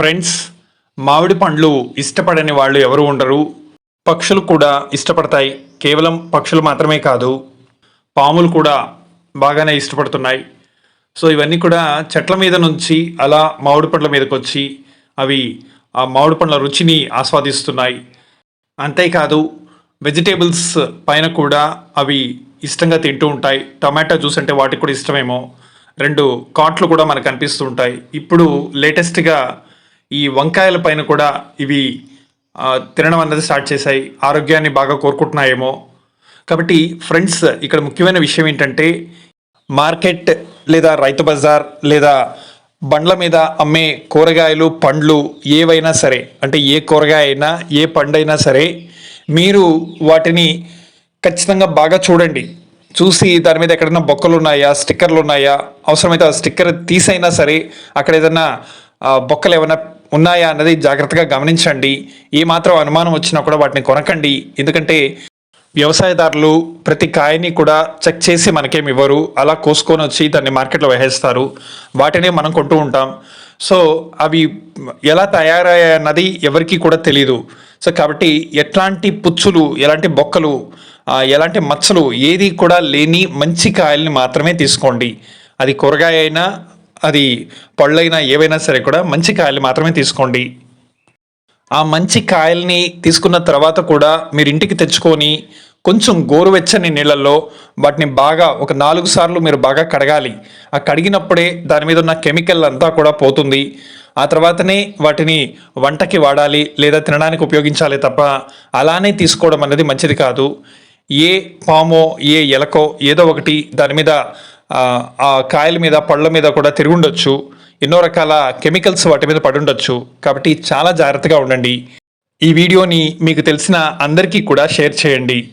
Friends మామిడి పండ్లు ఇష్టపడని వాళ్ళు ఎవరు ఉండరు. పక్షులు కూడా ఇష్టపడతాయి. కేవలం పక్షులు మాత్రమే కాదు పాములు కూడా బాగానే ఇష్టపడుతున్నాయి. సో ఇవన్నీ కూడా చెట్ల మీద నుంచి అలా మామిడి పండ్ల మీదకి వచ్చి అవి ఆ మామిడి పండ్ల రుచిని ఆస్వాదిస్తున్నాయి. అంతేకాదు వెజిటేబుల్స్ పైన కూడా అవి ఇష్టంగా తింటూ ఉంటాయి. టమాటా జ్యూస్ అంటే వాటికి కూడా ఇష్టమేమో. రెండు కాట్లు కూడా మనకు కనిపిస్తూ ఉంటాయి. ఇప్పుడు లేటెస్ట్గా ఈ వంకాయల పైన కూడా ఇవి తినడం అన్నది స్టార్ట్ చేశాయి. ఆరోగ్యాన్ని బాగా కోరుకుంటున్నాయేమో. కాబట్టి ఫ్రెండ్స్ ఇక్కడ ముఖ్యమైన విషయం ఏంటంటే మార్కెట్ లేదా రైతు బజార్ లేదా బండ్ల మీద అమ్మే కూరగాయలు పండ్లు ఏవైనా సరే అంటే ఏ కూరగాయ అయినా ఏ పండైనా సరే మీరు వాటిని ఖచ్చితంగా బాగా చూడండి. చూసి దాని మీద ఎక్కడైనా బొక్కలు ఉన్నాయా స్టిక్కర్లు ఉన్నాయా అవసరమైతే ఆ స్టిక్కర్ తీసైనా సరే అక్కడ ఏదైనా బొక్కలు ఏమైనా ఉన్నాయా అన్నది జాగ్రత్తగా గమనించండి. ఏ మాత్రం అనుమానం వచ్చినా కూడా వాటిని కొనకండి. ఎందుకంటే వ్యవసాయదారులు ప్రతి కాయని కూడా చెక్ చేసి మనకేమి ఇవ్వరు. అలా కోసుకొని వచ్చి దాన్ని మార్కెట్లో వేసేస్తారు. వాటినే మనం కొంటూ ఉంటాం. సో అవి ఎలా తయారయ్యాయన్నది ఎవరికీ కూడా తెలియదు సో కాబట్టి ఎట్లాంటి పుచ్చులు ఎలాంటి బొక్కలు ఎలాంటి మచ్చలు ఏది కూడా లేని మంచి కాయల్ని మాత్రమే తీసుకోండి. అది కూరగాయ అయినా అది పళ్ళైనా ఏవైనా సరే కూడా మంచి కాయలు మాత్రమే తీసుకోండి. ఆ మంచి కాయల్ని తీసుకున్న తర్వాత కూడా మీరు ఇంటికి తెచ్చుకొని కొంచెం గోరువెచ్చని నీళ్ళల్లో వాటిని బాగా ఒక నాలుగు సార్లు మీరు బాగా కడగాలి. ఆ కడిగినప్పుడే దాని మీద ఉన్న కెమికల్ అంతా కూడా పోతుంది. ఆ తర్వాతనే వాటిని వంటకి వాడాలి లేదా తినడానికి ఉపయోగించాలి తప్ప అలానే తీసుకోవడం అనేది మంచిది కాదు. ఏ పామో ఏ ఎలకో ఏదో ఒకటి దాని మీద ఆ, కాయల మీద పళ్ళ మీద కూడా తిరిగి ఉండొచ్చు. ఎన్నో రకాల కెమికల్స్ వాటి మీద పడి ఉండొచ్చు. కాబట్టి చాలా జాగ్రత్తగా ఉండండి. ఈ వీడియోని మీకు తెలిసిన అందరికీ కూడా షేర్ చేయండి.